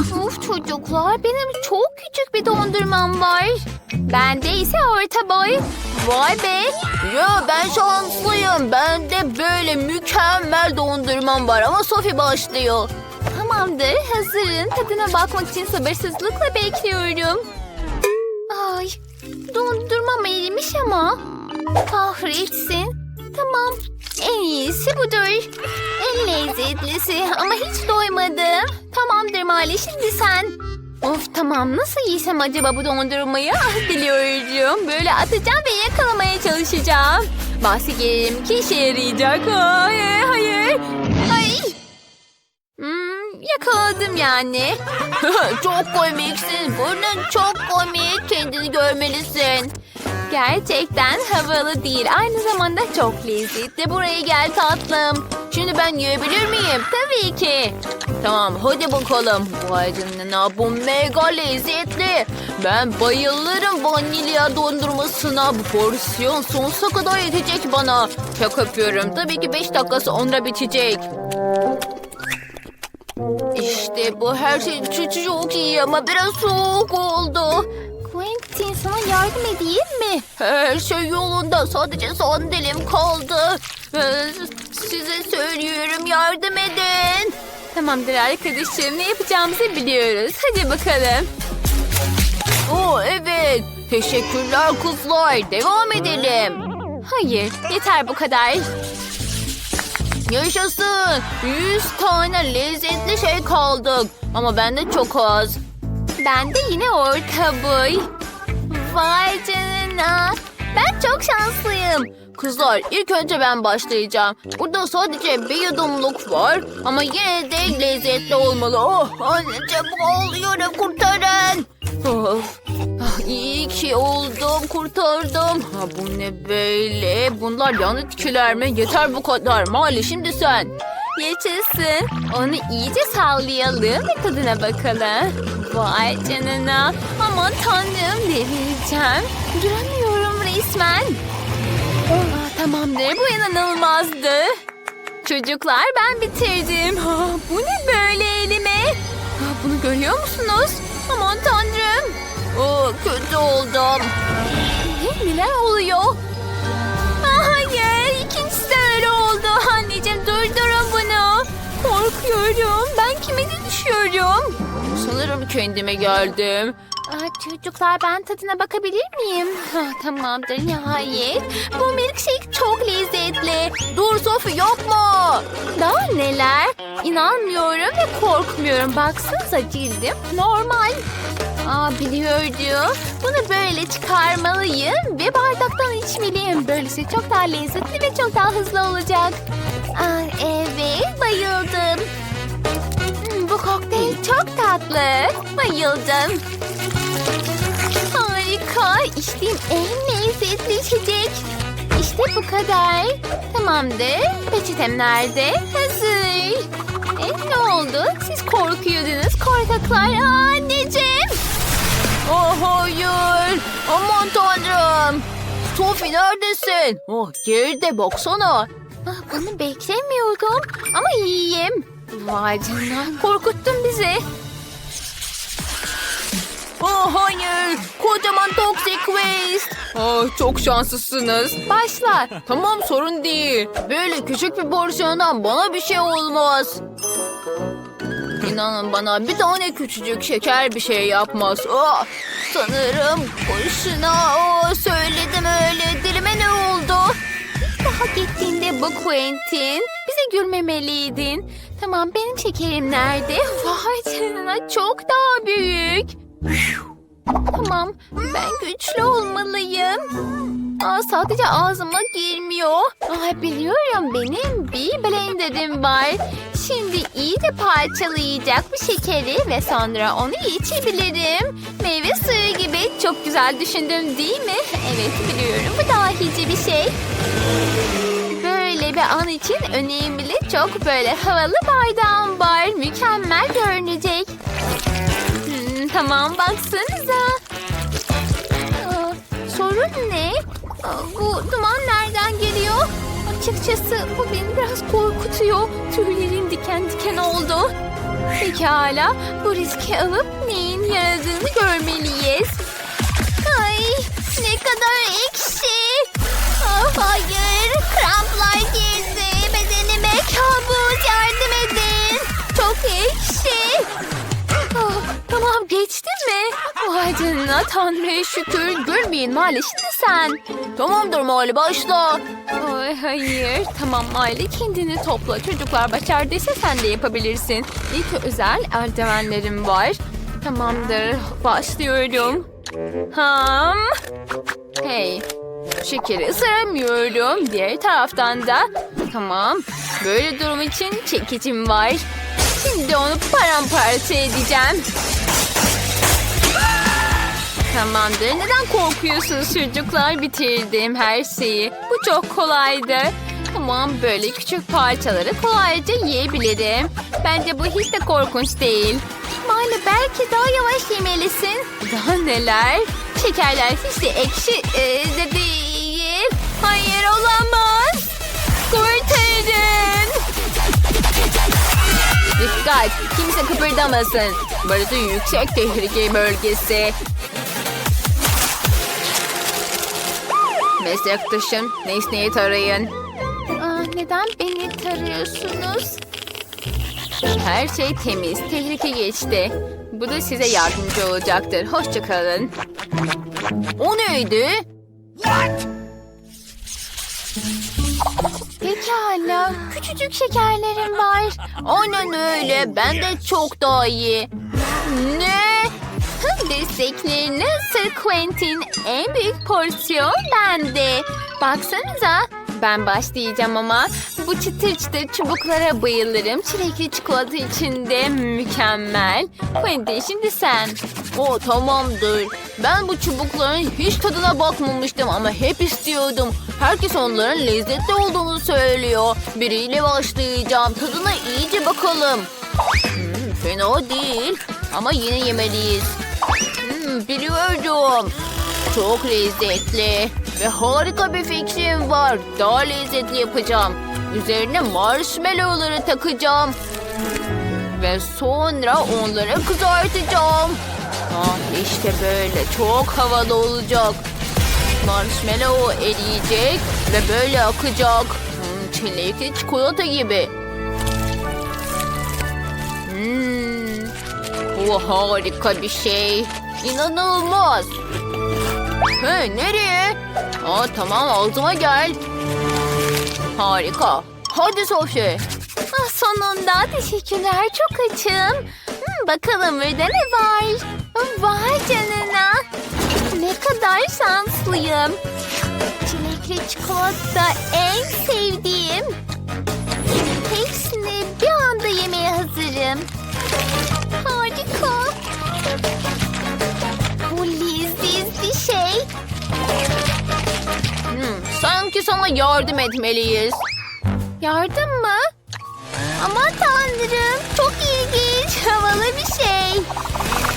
Of çocuklar benim çok küçük bir dondurmam var. Bende ise orta boy. Vay be. Ya ben şanslıyım. Bende böyle mükemmel dondurmam var ama Sophie başlıyor. Tamamdır hazırın. Tadına bakmak için sabırsızlıkla bekliyorum. Ay dondurmam erimiş ama. Kahretsin. Tamam en iyisi budur. En lezzetlisi ama hiç doymadım. Tamamdır Mali şimdi sen. Of tamam nasıl yiysem acaba bu dondurmayı? Ah. Böyle atacağım ve yakalamaya çalışacağım. Bahsi gelirim ki işe yarayacak. Hayır hayır. Ay. Hmm, yakaladım yani. çok komiksin. Burnun çok komik. Kendini görmelisin. Gerçekten havalı değil. Aynı zamanda çok lezzetli. Buraya gel tatlım. Şimdi ben yiyebilir miyim? Tabii ki. Tamam hadi bakalım. Vay canına bu mega lezzetli. Ben bayılırım vanilya dondurmasına. Bu porsiyon sonsuza kadar yetecek bana. Şaka yapıyorum. Tabii ki 5 dakika sonra bitecek. İşte bu her şey çok, iyi ama biraz soğuk oldu. Quentin sana yardım edeyim mi? Her şey yolunda. Sadece son dilim kaldı. Ee, Size söylüyorum yardım edin. Tamamdır arkadaşım. Ne yapacağımızı biliyoruz. Hadi bakalım. Oo evet. Teşekkürler kızlar. Devam edelim. Hayır, yeter bu kadar. Yaşasın. 100 tane lezzetli şey kaldık. Ama bende çok az. Ben de yine orta boy. Vay canına. Ben çok şanslıyım. Kızlar ilk önce ben başlayacağım. Burada sadece bir yudumluk var. Ama yine de lezzetli olmalı. Oh anneciğim oluyorum kurtarın. Of. Ah, iyi ki oldum kurtardım. Ha, bu ne böyle? Bunlar yanı tüküler mi? Yeter bu kadar. Mali şimdi sen. Yaşasın. Onu iyice sallayalım ve tadına bakalım. Vay canına. Aman tanrım delireceğim. Duramıyorum resmen. Ah, tamamdır bu inanılmazdı. Çocuklar ben bitirdim. Ah, bu ne böyle elime? Ah, bunu görüyor musunuz? Aman tanrım. Oh, kötü oldum. Ne, neler oluyor? Düşüyorum? Sanırım kendime geldim. Aa, çocuklar ben tadına bakabilir miyim? Ah, tamamdır nihayet. Bu milkshake çok lezzetli. Dur Sophie yapma. Daha neler? İnanmıyorum ve korkmuyorum. Baksanıza cildim normal. Aa biliyordum. Bunu böyle çıkarmalıyım ve bardaktan içmeliyim. Böylesi çok daha lezzetli ve çok daha hızlı olacak. Tatlı. Bayıldım. Harika. İçtiğim en lezzetli içecek. İşte bu kadar. Tamamdır. Peçetem nerede? Hazır. E, ne oldu? Siz korkuyordunuz korkaklar. Aa, anneciğim. Oh hayır. Aman tanrım. Sophie neredesin? Oh geride baksana. Ah, bunu beklemiyordum ama iyiyim. Vay canına korkuttun bizi. Oh hayır. Kocaman toxic waste. Oh, çok şanslısınız. Başla. Tamam sorun değil. Böyle küçük bir porsiyondan bana bir şey olmaz. İnanın bana bir tane küçücük şeker bir şey yapmaz. Oh, sanırım boşuna oh, söyledim öyle. Dilime ne oldu? Daha gittiğinde bu Quentin. Bize gülmemeliydin. Tamam benim şekerim nerede? Vay canına çok daha büyük. Tamam ben güçlü olmalıyım. Aa, sadece ağzıma girmiyor. Aa, biliyorum benim bir blenderim var. Şimdi iyice parçalayacak bu şekeri ve sonra onu içebilirim. Meyve suyu gibi çok güzel düşündüm değil mi? Evet biliyorum bu dahice bir şey. Böyle bir an için önemli çok böyle havalı bardağım var. Mükemmel görünecek. Tamam baksanıza. Aa, sorun ne? Bu duman nereden geliyor? Açıkçası bu beni biraz korkutuyor. Tüylerim diken diken oldu. Pekala, bu riski alıp neyin yaradığını görmeliyiz. Ay, ne kadar ekşi. Ah, hayır, kramplar girdi bedenime. Kabus, yardım edin. Çok ekşi. Tamam, geçti mi? Vay canına, Tanrı'ya şükür. Gülmeyin Mali, şimdi sen. Tamamdır Mali başla. Ay hayır. Tamam Miley kendini topla. Çocuklar başardıysa sen de yapabilirsin. İlk özel eldivenlerim var. Tamamdır. Başlıyorum. Ham. Hey. Şekeri ısıramıyorum. Diğer taraftan da. Tamam. Böyle durum için çekicim var. Şimdi onu paramparça edeceğim. Tamamdır. Neden korkuyorsunuz çocuklar? Bitirdim her şeyi. Bu çok kolaydı. Tamam böyle küçük parçaları kolayca yiyebilirim. Bence bu hiç de korkunç değil. Mali belki daha yavaş yemelisin. Daha neler? Şekerler hiç de ekşi e, de değil. Hayır olamaz. Kurtarın. Dikkat! Kimse kıpırdamasın. Burası yüksek tehlike bölgesi. Meslektaşım, nesneyi tarayın. Aa, neden beni tarıyorsunuz? Her şey temiz, tehlike geçti. Bu da size yardımcı olacaktır. Hoşçakalın. O neydi? Pekala, küçücük şekerlerim var. Aynen öyle. Ben de çok daha iyi. Ne? Desteklerini Sir Quentin en büyük porsiyon bende. Baksanıza. Ben başlayacağım ama bu çıtır çıtır çubuklara bayılırım. Çilekli çikolata içinde mükemmel. Quentin şimdi sen. O tamamdır. Ben bu çubukların hiç tadına bakmamıştım ama hep istiyordum. Herkes onların lezzetli olduğunu söylüyor. Biriyle başlayacağım. Tadına iyice bakalım. Hmm, fena değil. Ama yine yemeliyiz. Biliyordum. Çok lezzetli. Ve harika bir fikrim var. Daha lezzetli yapacağım. Üzerine marshmallowları takacağım. Ve sonra onları kızartacağım. Ah işte böyle çok havalı olacak. Marshmallow eriyecek ve böyle akacak. Hmm, çilekli çikolata gibi. Hmm, bu harika bir şey. İnanılmaz. Hey nereye? Aa, tamam ağzıma gel. Harika. Hadi Sophie. Ah, sonunda teşekkürler çok açım. Hmm, bakalım burada ne var? Vay canına. Ne kadar şanslıyım. Çilekli çikolata en sevdiğim. Hepsini bir anda yemeye hazırım. Sana yardım etmeliyiz. Yardım mı? Aman tanrım çok ilginç havalı bir şey.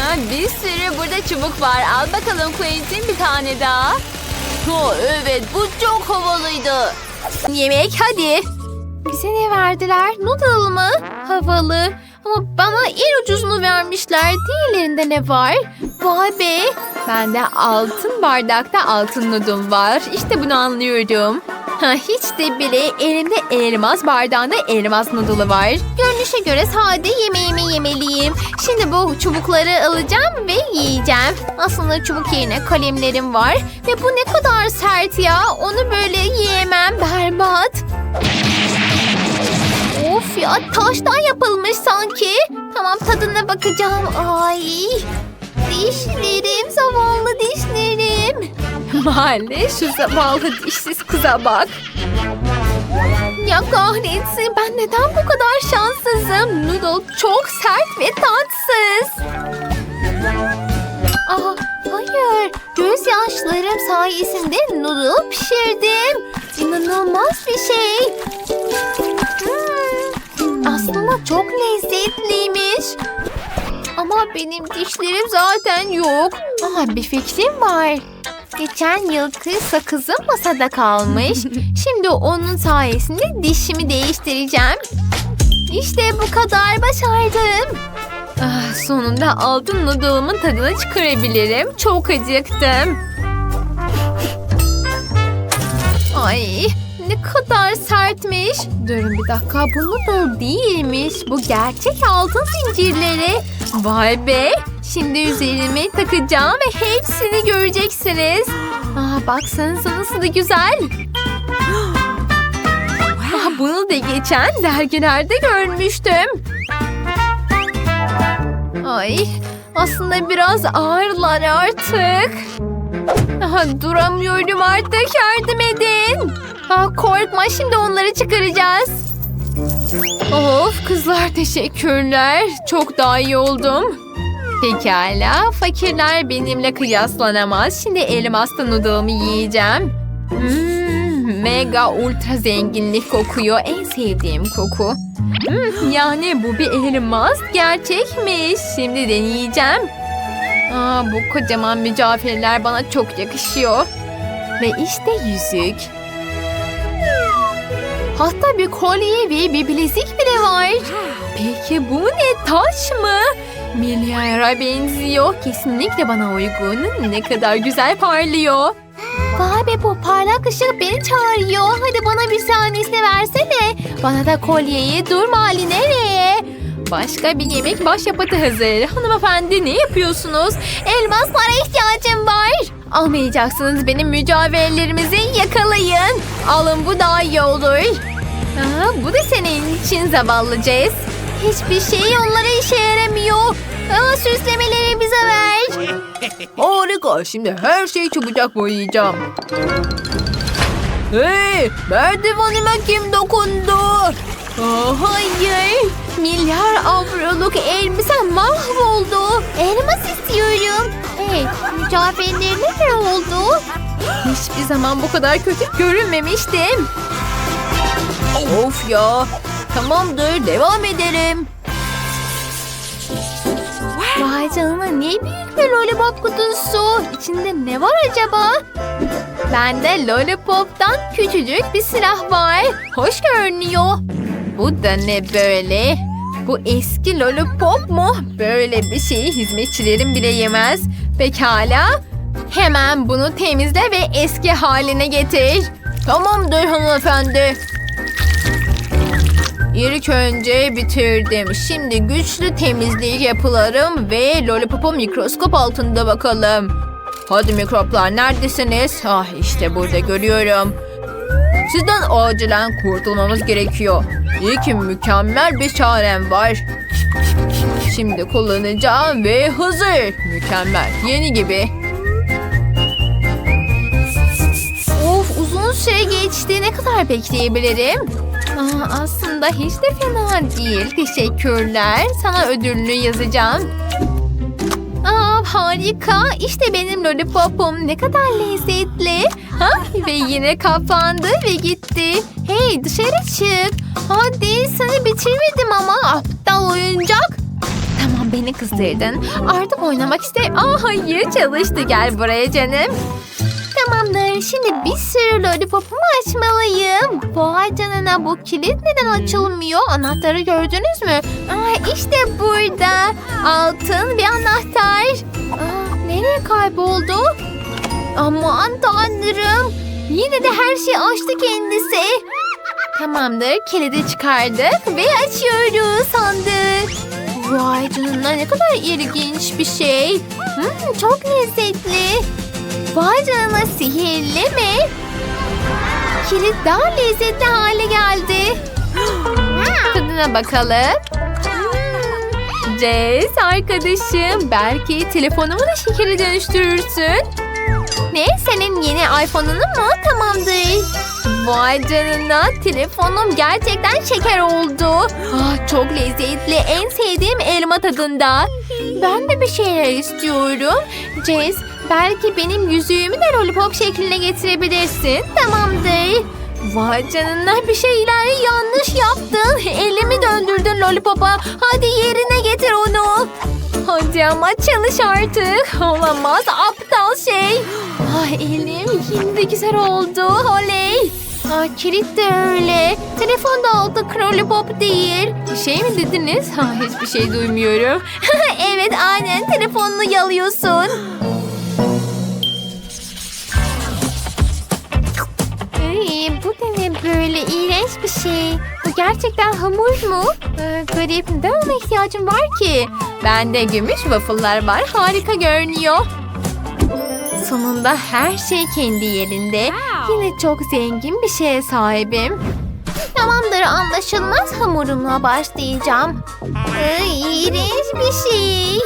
Ha, bir sürü burada çubuk var. Al bakalım Quentin bir tane daha. Ha, evet bu çok havalıydı. Yemek hadi. Bize ne verdiler? Noodle mı? Havalı. Ama bana en ucuzunu vermişler. Diğerlerinde ne var? Vay be. Bende altın bardakta altın noodle var. İşte bunu anlıyorum. Ha, hiç de bile elimde elmas bardağında elmas noodle'ı var. Görünüşe göre sade yemeğimi yemeliyim. Şimdi bu çubukları alacağım ve yiyeceğim. Aslında çubuk yerine kalemlerim var. Ve bu ne kadar sert ya. Onu böyle yiyemem. Berbat. Of ya taştan yapılmış sanki. Tamam tadına bakacağım. Ay. Dişlerim zavallı dişlerim. Mahalle şu zavallı dişsiz kıza bak. Ya kahretsin ben neden bu kadar şanssızım? Noodle çok sert ve tatsız. Aa, hayır. Gözyaşlarım sayesinde noodle pişirdim. İnanılmaz bir şey. Hmm, aslında çok lezzetliymiş. Ama benim dişlerim zaten yok. Aha bir fikrim var. Geçen yılki sakızım masada kalmış. Şimdi onun sayesinde dişimi değiştireceğim. İşte bu kadar başardım. Ah, sonunda altın noodle'ımın tadını çıkarabilirim. Çok acıktım. Ay ne kadar sertmiş. Durun bir dakika bu noodle değilmiş. Bu gerçek altın zincirleri. Vay be. Şimdi üzerime takacağım ve hepsini göreceksiniz. Aa, baksanıza nasıl da güzel. Ah, bunu da geçen dergilerde görmüştüm. Ay aslında biraz ağırlar artık. Aha, duramıyorum artık yardım edin. Aa, korkma şimdi onları çıkaracağız. Of kızlar teşekkürler. Çok daha iyi oldum. Pekala fakirler benimle kıyaslanamaz. Şimdi elmaslı noodle'ımı yiyeceğim. Hmm, mega ultra zenginlik kokuyor. En sevdiğim koku. Hmm, yani bu bir elmas gerçekmiş. Şimdi deneyeceğim. Aa, bu kocaman mücevherler bana çok yakışıyor. Ve işte yüzük. Hatta bir kolye ve bir bilezik bile var. Peki bu ne taş mı? Milyara benziyor. Kesinlikle bana uygun. Ne kadar güzel parlıyor. Vay be bu parlak ışık beni çağırıyor. Hadi bana bir tanesini versene. Bana da kolyeyi durma Ali nereye? Başka bir yemek başyapıtı hazır. Hanımefendi ne yapıyorsunuz? Elmaslara ihtiyacım var. Almayacaksınız benim mücevherlerimizi yakalayın. Alın bu daha iyi olur. Aa, bu da senin için zavallı Jess. Hiçbir şey onlara işe yaramıyor. Aa, süslemeleri bize ver. Harika. Şimdi her şeyi çabucak boyayacağım. Hey! Merdivenime kim dokundu? Aa, hayır. Milyar avroluk elbisem mahvoldu. Elmas istiyorum. Hey, mücevherlerine ne oldu? Hiçbir zaman bu kadar kötü görünmemiştim. Of ya. Tamamdır. Devam edelim. Vay canına ne büyük bir lollipop kutusu. İçinde ne var acaba? Bende lollipop'tan küçücük bir silah var. Hoş görünüyor. Bu da ne böyle? Bu eski lollipop mu? Böyle bir şeyi hizmetçilerim bile yemez. Pekala. Hemen bunu temizle ve eski haline getir. Tamamdır hanımefendi. İlk önce bitirdim. Şimdi güçlü temizlik yapılarım ve lollipopu mikroskop altında bakalım. Hadi mikroplar neredesiniz? Ah işte burada görüyorum. Sizden acilen kurtulmamız gerekiyor. İyi ki mükemmel bir çarem var. Şimdi kullanacağım ve hazır. Mükemmel. Yeni gibi. Of uzun süre geçti. Ne kadar bekleyebilirim? Aa, aslında hiç de fena değil. Teşekkürler. Sana ödülünü yazacağım. Aa, harika. İşte benim lollipopum. Ne kadar lezzetli. Ha? Ve yine kapandı ve gitti. Hey dışarı çık. Hadi seni bitirmedim ama aptal oyuncak. Tamam beni kızdırdın. Artık oynamak iste... Aa hayır çalıştı. Gel buraya canım. Tamamdır. Şimdi bir sürü lollipopumu açmalıyım. Vay canına bu kilit neden açılmıyor? Anahtarı gördünüz mü? Aa, işte burada. Altın bir anahtar. Aa, nereye kayboldu? Aman tanrım. Yine de her şeyi açtı kendisi. Tamamdır. Kilidi çıkardık ve açıyoruz sandık. Vay canına ne kadar ilginç bir şey. Hmm, çok lezzetli. Vay canına sihirli mi? Kilit daha lezzetli hale geldi. Tadına bakalım. Hmm. Jess arkadaşım belki telefonumu da şekere dönüştürürsün. Ne senin yeni iPhone'un mu? Tamamdır. Vay canına telefonum gerçekten şeker oldu. Ah, çok lezzetli en sevdiğim elma tadında. Ben de bir şeyler istiyorum. Jess belki benim yüzüğümü de lollipop şekline getirebilirsin. Tamamdır. Vay canına bir şeyler yanlış yaptın. Elimi döndürdün lollipopa. Hadi yerine getir onu. Hadi ama çalış artık. Olamaz aptal şey. Ah elim yine de güzel oldu. Oley. Aa, kilit de öyle. Telefon da oldu Lollipop değil. Bir şey mi dediniz? Ha, hiçbir şey duymuyorum. evet aynen telefonunu yalıyorsun. Ay, bu da ne böyle iğrenç bir şey. Bu gerçekten hamur mu? Ee, garip. Neden ona ihtiyacım var ki? Bende gümüş waffle'lar var. Harika görünüyor. Sonunda her şey kendi yerinde. Yine çok zengin bir şeye sahibim. Tamamdır anlaşılmaz hamurumla başlayacağım. Ay, iğrenç bir şey.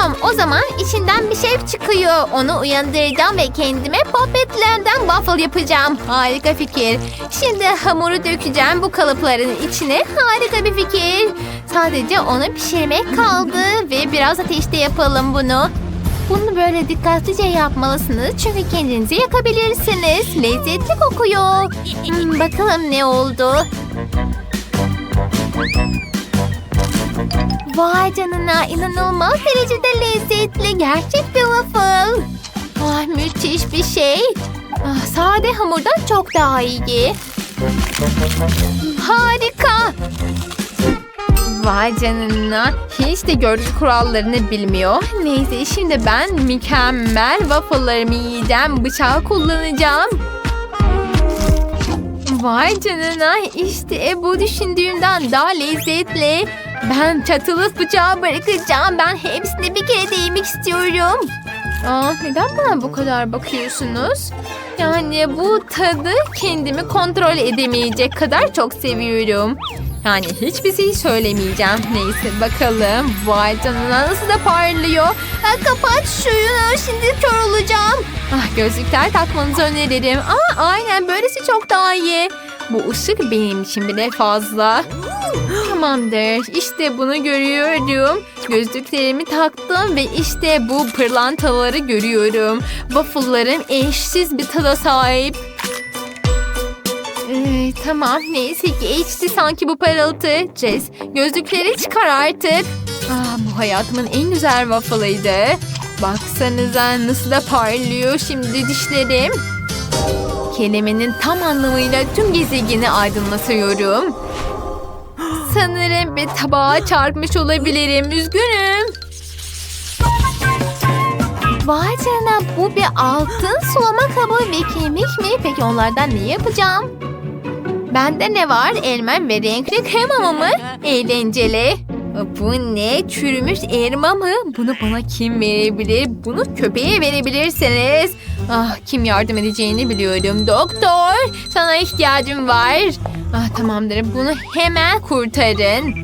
Tamam o zaman içinden bir şey çıkıyor. Onu uyandıracağım ve kendime popetlerden waffle yapacağım. Harika fikir. Şimdi hamuru dökeceğim bu kalıpların içine. Harika bir fikir. Sadece onu pişirmek kaldı ve biraz ateşte yapalım bunu. Bunu böyle dikkatlice yapmalısınız çünkü kendinizi yakabilirsiniz. Lezzetli kokuyor. Hmm, bakalım ne oldu. Vay canına inanılmaz derecede lezzetli. Gerçek bir waffle. Ah, müthiş bir şey. Ah, sade hamurdan çok daha iyi. Harika. Vay canına. Hiç de görgü kurallarını bilmiyor. Neyse şimdi ben mükemmel waffle'larımı yiyeceğim. Bıçağı kullanacağım. Vay canına işte bu düşündüğümden daha lezzetli. Ben çatalı bıçağı bırakacağım. Ben hepsini bir kere de yemek istiyorum. Aa, neden bana bu kadar bakıyorsunuz? Yani bu tadı kendimi kontrol edemeyecek kadar çok seviyorum. Yani hiçbir şey söylemeyeceğim. Neyse bakalım. Vay canına nasıl da parlıyor. Ha, kapat şunu şimdi kör olacağım. Ah, gözlükler takmanızı öneririm. Aa, aynen böylesi çok daha iyi. Bu ışık benim için bile fazla. Tamamdır. İşte bunu görüyorum. Gözlüklerimi taktım ve işte bu pırlantaları görüyorum. Waffle'larım eşsiz bir tada sahip. Ee, tamam neyse ki geçti sanki bu parıltı. Jess gözlükleri çıkar artık. Ah, bu hayatımın en güzel waffle'ıydı. Baksanıza nasıl da parlıyor şimdi dişlerim. Kelimenin tam anlamıyla tüm gezegeni aydınlatıyorum. Sanırım bir tabağa çarpmış olabilirim. Üzgünüm. Vay canına bu bir altın sulama kabı ve kemik mi? Peki onlardan ne yapacağım? Bende ne var? Elma ve renkli krema mı? Eğlenceli. Bu ne? Çürümüş elma mı? Bunu bana kim verebilir? Bunu köpeğe verebilirsiniz. Ah, kim yardım edeceğini biliyorum. Doktor, sana ihtiyacım var. Ah, tamamdır. Bunu hemen kurtarın.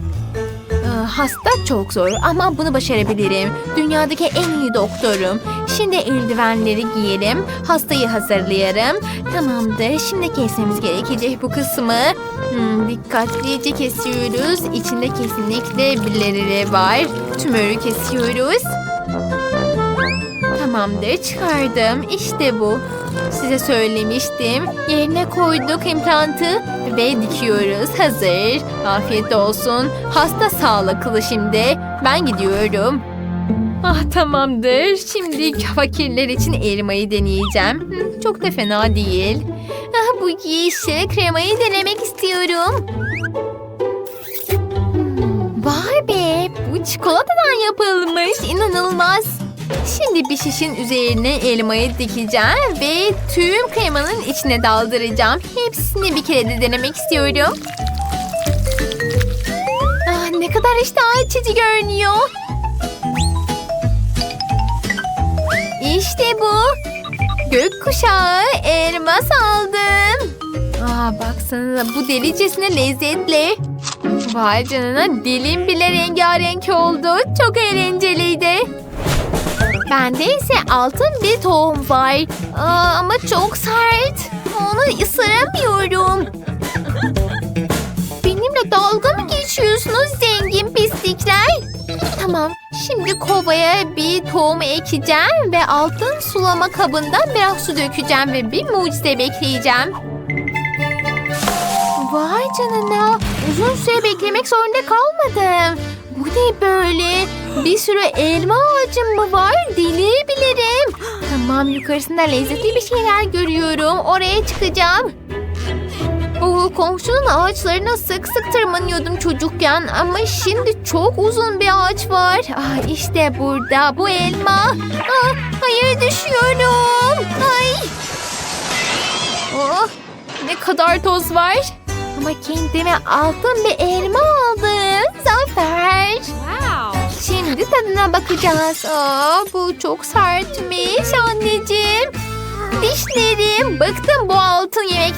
Ah, Hasta çok zor ama bunu başarabilirim. Dünyadaki en iyi doktorum. Şimdi eldivenleri giyelim. Hastayı hazırlayarım. Tamamdır. Şimdi kesmemiz gerekecek bu kısmı. Hmm, dikkatlice kesiyoruz. İçinde kesinlikle birileri var. Tümörü kesiyoruz. Tamamdır çıkardım. İşte bu. Size söylemiştim. Yerine koyduk implantı ve dikiyoruz. Hazır. Afiyet olsun. Hasta sağlıklı şimdi. Ben gidiyorum. Ah tamamdır. Şimdi fakirler için elmayı deneyeceğim. Çok da fena değil. Ah, bu yeşil kremayı denemek istiyorum. Vay be bu çikolatadan yapılmış inanılmaz. Şimdi bir şişin üzerine elmayı dikeceğim ve tüm kremanın içine daldıracağım. Hepsini bir kere de denemek istiyorum. Ah, ne kadar iştah açıcı görünüyor. İşte bu. Gökkuşağı elmas aldım. Aa, baksanıza bu delicesine lezzetli. Vay canına dilim bile rengarenk oldu. Çok eğlenceliydi. Bende ise altın bir tohum var. Aa, ama çok sert. Onu ısıramıyorum. Benimle dalga mı geçiyorsunuz zengin pislikler? Tamam, şimdi kovaya bir tohum ekeceğim ve altın sulama kabından biraz su dökeceğim ve bir mucize bekleyeceğim. Vay canına, uzun süre beklemek zorunda kalmadım. Bu ne böyle? Bir sürü elma ağacım mı var? Delirebilirim. Tamam, yukarısında lezzetli bir şeyler görüyorum. Oraya çıkacağım. Oh, komşunun ağaçlarına sık sık tırmanıyordum çocukken ama şimdi çok uzun bir ağaç var. Ah, işte burada bu elma. Ah, hayır düşüyorum. Ay. Oh, ne kadar toz var. Ama kendime altın bir elma aldım. Zafer. Şimdi tadına bakacağız. Aa, bu çok sertmiş anneciğim. Dişlerim. Bıktım bu altın yemekten.